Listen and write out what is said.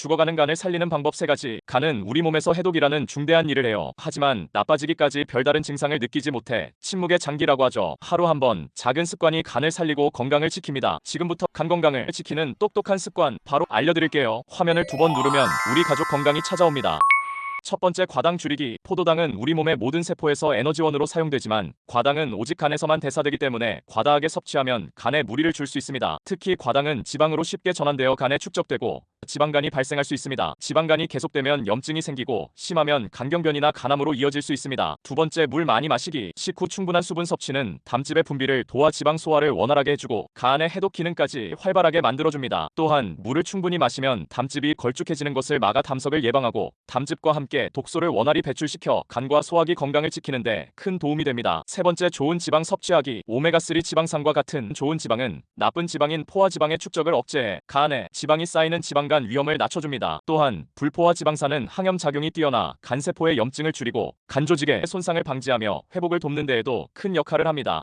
죽어가는 간을 살리는 방법 세 가지. 간은 우리 몸에서 해독이라는 중대한 일을 해요. 하지만 나빠지기까지 별다른 증상을 느끼지 못해 침묵의 장기라고 하죠. 하루 한 번 작은 습관이 간을 살리고 건강을 지킵니다. 지금부터 간 건강을 지키는 똑똑한 습관 바로 알려드릴게요. 화면을 두 번 누르면 우리 가족 건강이 찾아옵니다. 첫 번째 과당 줄이기. 포도당은 우리 몸의 모든 세포에서 에너지원으로 사용되지만 과당은 오직 간에서만 대사되기 때문에 과다하게 섭취하면 간에 무리를 줄 수 있습니다. 특히 과당은 지방으로 쉽게 전환되어 간에 축적되고 지방간이 발생할 수 있습니다. 지방간이 계속되면 염증이 생기고 심하면 간경변이나 간암으로 이어질 수 있습니다. 두 번째 물 많이 마시기. 식후 충분한 수분 섭취는 담즙의 분비를 도와 지방 소화를 원활하게 해주고 간의 해독 기능까지 활발하게 만들어줍니다. 또한 물을 충분히 마시면 담즙이 걸쭉해지는 것을 막아 담석을 예방하고 담즙과 함께 독소를 원활히 배출시켜 간과 소화기 건강을 지키는데 큰 도움이 됩니다. 세 번째 좋은 지방 섭취하기. 오메가3 지방산과 같은 좋은 지방은 나쁜 지방인 포화 지방의 축적을 억제해 간에 지방이 쌓이는 지방 간 위험을 낮춰줍니다. 또한 불포화 지방산은 항염 작용이 뛰어나 간세포의 염증을 줄이고 간 조직의 손상을 방지하며 회복을 돕는 데에도 큰 역할을 합니다.